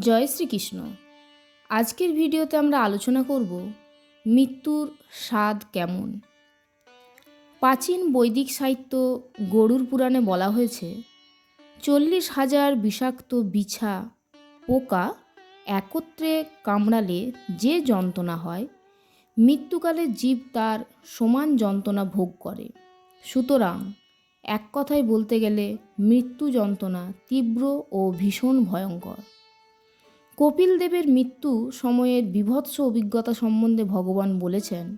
জয় শ্রীকৃষ্ণ। আজকের ভিডিওতে আমরা আলোচনা করব মৃত্যুর স্বাদ কেমন। প্রাচীন বৈদিক সাহিত্য গরুর পুরাণে বলা হয়েছে, চল্লিশ হাজার বিষাক্ত বিছা পোকা একত্রে কামড়ালে যে যন্ত্রণা হয়, মৃত্যুকালে জীব তার সমান যন্ত্রণা ভোগ করে। সুতরাং এক কথায় বলতে গেলে মৃত্যু যন্ত্রণা তীব্র ও ভীষণ ভয়ঙ্কর। কপিল দেবের মৃত্যু সময়ের বিভৎস অভিজ্ঞতা সম্বন্ধে ভগবান বলেছেন।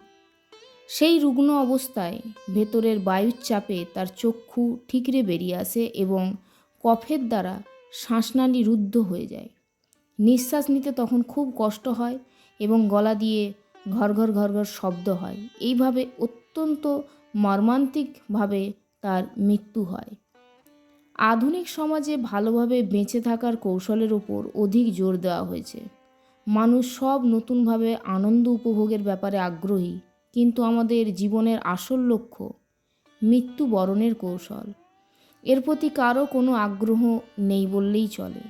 সেই রুগ্ন অবস্থায় ভেতরের বায়ুর চাপে তার চক্ষু ঠিকরে বেরিয়ে আসে এবং কফের দ্বারা শ্বাসনালী রুদ্ধ হয়ে যায়। নিঃশ্বাস নিতে তখন খুব কষ্ট হয় এবং গলা দিয়ে ঘর ঘর ঘর ঘর শব্দ হয়। এইভাবে অত্যন্ত মর্মান্তিকভাবে তার মৃত্যু হয়। আধুনিক সমাজে ভালোভাবে বেঁচে থাকার কৌশলের ওপর অধিক জোর দেওয়া হয়েছে। মানুষ সব নতুনভাবে আনন্দ উপভোগের ব্যাপারে আগ্রহী, কিন্তু আমাদের জীবনের আসল লক্ষ্য মৃত্যু বরণের কৌশল। এর প্রতি কারও কোনো আগ্রহ নেই বললেই চলে।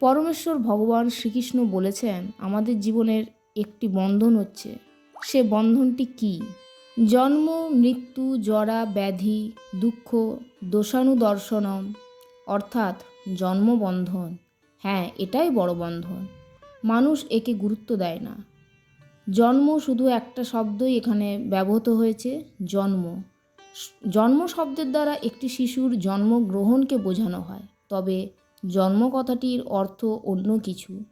পরমেশ্বর ভগবান শ্রীকৃষ্ণ বলেছেন, আমাদের জীবনের একটি বন্ধন হচ্ছে। সে বন্ধনটি কী? জন্ম, মৃত্যু, জরা, ব্যাধি, দুঃখ, দোষানুদর্শনম, অর্থাৎ জন্মবন্ধন। হ্যাঁ এটাই বড় বন্ধন। মানুষ একে গুরুত্ব দেয় না। জন্ম শুধু একটা শব্দই এখানে ব্যবহৃত হয়েছে, জন্ম। জন্ম শব্দের দ্বারা একটি শিশুর জন্মগ্রহণকে বোঝানো হয়, তবে জন্ম কথাটির অর্থ অন্য কিছু।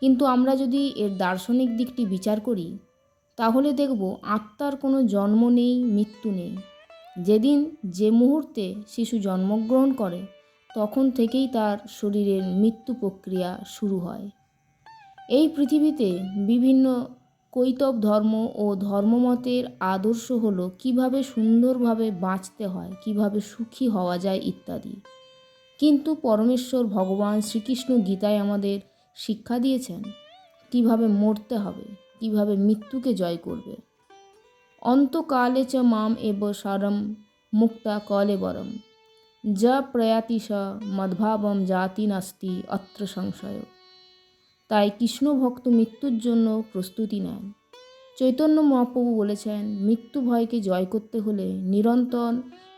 কিন্তু আমরা যদি এর দার্শনিক দিকটি বিচার করি তাহলে দেখব আত্মার কোনো জন্ম নেই, মৃত্যু নেই। যেদিন যে মুহূর্তে শিশু জন্মগ্রহণ করে, তখন থেকেই তার শরীরের মৃত্যু প্রক্রিয়া শুরু হয়। এই পৃথিবীতে বিভিন্ন কৈতব ধর্ম ও ধর্মমতের আদর্শ হলো কীভাবে সুন্দরভাবে বাঁচতে হয়, কীভাবে সুখী হওয়া যায় ইত্যাদি। কিন্তু পরমেশ্বর ভগবান শ্রীকৃষ্ণ গীতায় আমাদের শিক্ষা দিয়েছেন কীভাবে মরতে হবে। কীভাবে মৃত্যুকে জয় করবে। অন্তকালে চ মাম এব সারম মুক্তা কলে বরম। যা প্রয়াতি স মদ্ভাবম জাতি নাস্তি অত্র সংশয়। তাই কৃষ্ণ ভক্ত মৃত্যুর জন্য প্রস্তুতি নেন। চৈতন্য মহাপ্রভু বলেছেন, মৃত্যু ভয়কে জয় করতে হলে নিরন্তর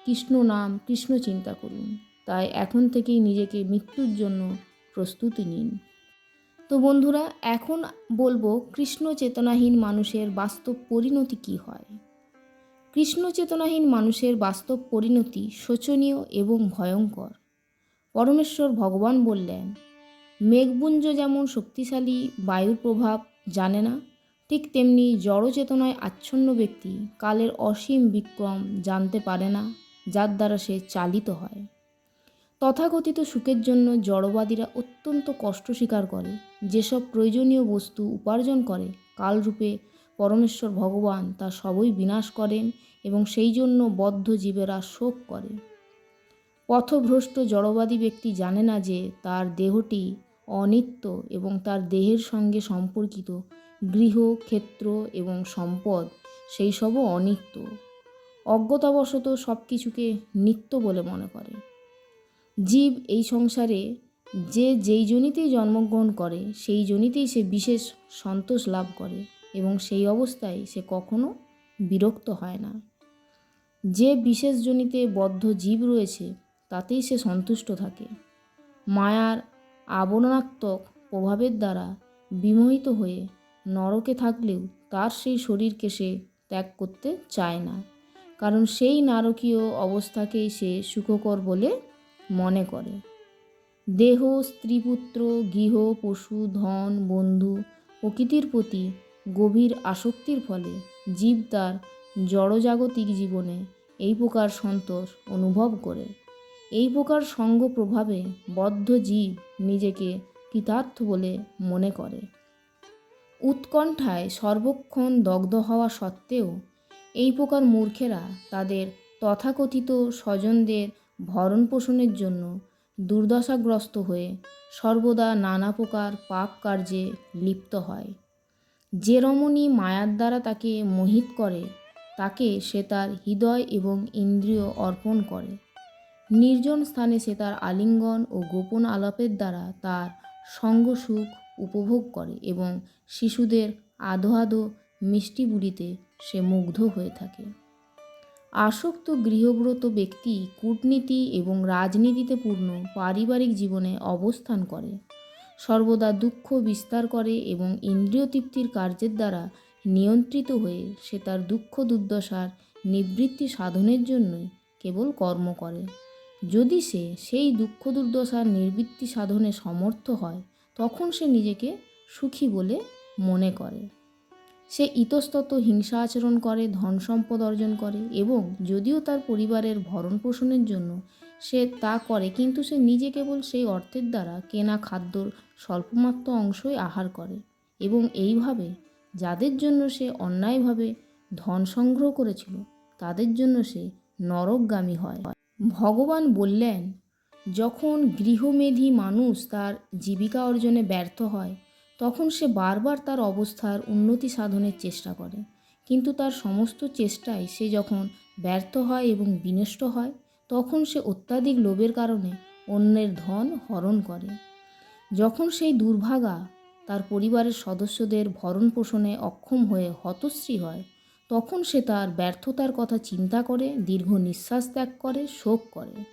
কৃষ্ণ নাম, কৃষ্ণ চিন্তা করুন। তাই এখন থেকেই নিজেকে মৃত্যুর জন্য প্রস্তুতি নিন। তো বন্ধুরা, এখন বলব কৃষ্ণ চেতনাহীন মানুষের বাস্তব পরিণতি কী হয়? কৃষ্ণ চেতনাহীন মানুষের বাস্তব পরিণতি শোচনীয় এবং ভয়ঙ্কর। পরমেশ্বর ভগবান বললেন, মেঘপুঞ্জ যেমন শক্তিশালী, বায়ুর প্রভাব জানে না, ঠিক তেমনি জড়চেতনায় আচ্ছন্ন ব্যক্তি কালের অসীম বিক্রম জানতে পারে না, যার দ্বারা সে চালিত হয়। তথাকথিত সুখের জন্য জড়বাদীরা অত্যন্ত কষ্ট স্বীকার করে। যেসব প্রয়োজনীয় বস্তু উপার্জন করে, কালরূপে পরমেশ্বর ভগবান তা সবই বিনাশ করেন এবং সেই জন্য বদ্ধ জীবেরা শোক করে। পথভ্রষ্ট জড়বাদী ব্যক্তি জানে না যে তার দেহটি অনিত্য এবং তার দেহের সঙ্গে সম্পর্কিত গৃহ, ক্ষেত্র এবং সম্পদ, সেই সবও অনিত্য। অজ্ঞতাবশত সব কিছুকে নিত্য বলে মনে করে। জীব এই সংসারে যে যেই জনিতেই জন্মগ্রহণ করে, সেই জনিতেই সে বিশেষ সন্তোষ লাভ করে এবং সেই অবস্থায় সে কখনো বিরক্ত হয় না। যে বিশেষ জনিতে বদ্ধ জীব রয়েছে, তাতেই সে সন্তুষ্ট থাকে। মায়ার আবরণাত্মক প্রভাবের দ্বারা বিমোহিত হয়ে নরকে থাকলেও তার সেই শরীরকে সে ত্যাগ করতে চায় না। কারণ সেই নারকীয় অবস্থাকেই সে সুখকর বলে মনে করে। দেহ, স্ত্রীপুত্র, গৃহ, পশু, ধন, বন্ধু প্রকৃতির প্রতি গভীর আসক্তির ফলে জীব তার জড়জাগতিক জীবনে এই প্রকার সন্তোষ অনুভব করে। এই প্রকার সঙ্গ প্রভাবে বদ্ধ জীব নিজেকে কৃতার্থ বলে মনে করে। উৎকণ্ঠায় সর্বক্ষণ দগ্ধ হওয়া সত্ত্বেও এই প্রকার মূর্খেরা তাদের তথাকথিত স্বজনদের ভরণ পোষণের জন্য দুর্দশাগ্রস্ত হয়ে সর্বদা নানা প্রকার পাপ কার্যে লিপ্ত হয়। যে রমণী মায়ার দ্বারা তাকে মোহিত করে, তাকে সে তার হৃদয় এবং ইন্দ্রিয় অর্পণ করে। নির্জন স্থানে সে তার আলিঙ্গন ও গোপন আলাপের দ্বারা তার সঙ্গ সুখ উপভোগ করে এবং শিশুদের আধো আধো মিষ্টি বুড়িতে সে মুগ্ধ হয়ে থাকে। আসক্ত গৃহব্রত ব্যক্তি কূটনীতি এবং রাজনীতিতে পূর্ণ পারিবারিক জীবনে অবস্থান করে। সর্বদা দুঃখ বিস্তার করে এবং ইন্দ্রিয় তৃপ্তির কার্যের দ্বারা নিয়ন্ত্রিত হয়ে সে তার দুঃখ দুর্দশার নিবৃত্তি সাধনের জন্যই কেবল কর্ম করে। যদি সে সেই দুঃখ দুর্দশার নিবৃত্তি সাধনে সমর্থ হয়, তখন সে নিজেকে সুখী বলে মনে করে। সে ইতস্তত হিংসা আচরণ করে, ধন সম্পদ অর্জন করে এবং যদিও তার পরিবারের ভরণ পোষণের জন্য সে তা করে, কিন্তু সে নিজে কেবল সেই অর্থের দ্বারা কেনা খাদ্যর স্বল্পমাত্র অংশই আহার করে এবং এইভাবে যাদের জন্য সে অন্যায়ভাবে ধন সংগ্রহ করেছিল, তাদের জন্য সে নরকগামী হয়। ভগবান বললেন, যখন গৃহমেধী মানুষ তার জীবিকা অর্জনে ব্যর্থ হয় তখন সে বারবার তার অবস্থার উন্নতি সাধনের চেষ্টা করে। কিন্তু তার সমস্ত চেষ্টায় সে যখন ব্যর্থ হয় এবং বিনষ্ট হয়, তখন সে অত্যাধিক লোভের কারণে অন্যের ধন হরণ করে। যখন সেই দুর্ভাগা তার পরিবারের সদস্যদের ভরণ পোষণে অক্ষম হয়ে হতশ্রী হয়, তখন সে তার ব্যর্থতার কথা চিন্তা করে, দীর্ঘ নিঃশ্বাস ত্যাগ করে, শোক করে।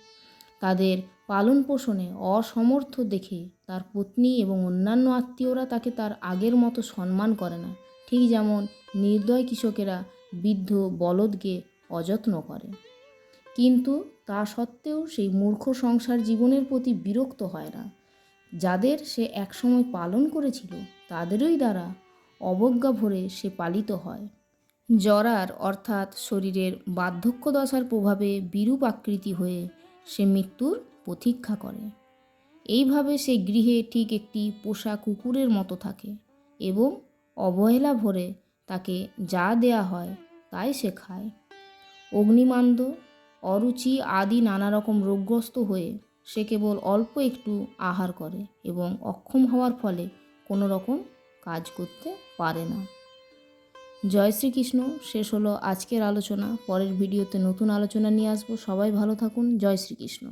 তাদের পালন পোষণে অসমর্থ দেখে তার পত্নী এবং অন্যান্য আত্মীয়রা তাকে তার আগের মতো সম্মান করে না। ঠিক যেমন নির্দয় কৃষকেরা বৃদ্ধ বলদকে অযত্ন করে। কিন্তু তা সত্ত্বেও সেই মূর্খ সংসার জীবনের প্রতি বিরক্ত হয় না। যাদের সে একসময় পালন করেছিল, তাদেরই দ্বারা অবজ্ঞা ভরে সে পালিত হয়। জরার অর্থাৎ শরীরের বার্ধক্য দশার প্রভাবে বিরূপ আকৃতি হয়ে সে মৃত্যুর প্রতীক্ষা করে। এইভাবে সে গৃহে ঠিক একটি পোষা কুকুরের মতো থাকে এবং অবহেলা ভরে তাকে যা দেয়া হয় তাই সে খায়। অগ্নিমান্দ, অরুচি আদি নানা রকম রোগগ্রস্ত হয়ে সে কেবল অল্প একটু আহার করে এবং অক্ষম হওয়ার ফলে কোনো রকম কাজ করতে পারে না। জয় শ্রীকৃষ্ণ। শেষ হলো আজকের আলোচনা। পরের ভিডিওতে নতুন আলোচনা নিয়ে আসব। সবাই ভালো থাকুন। জয় শ্রীকৃষ্ণ।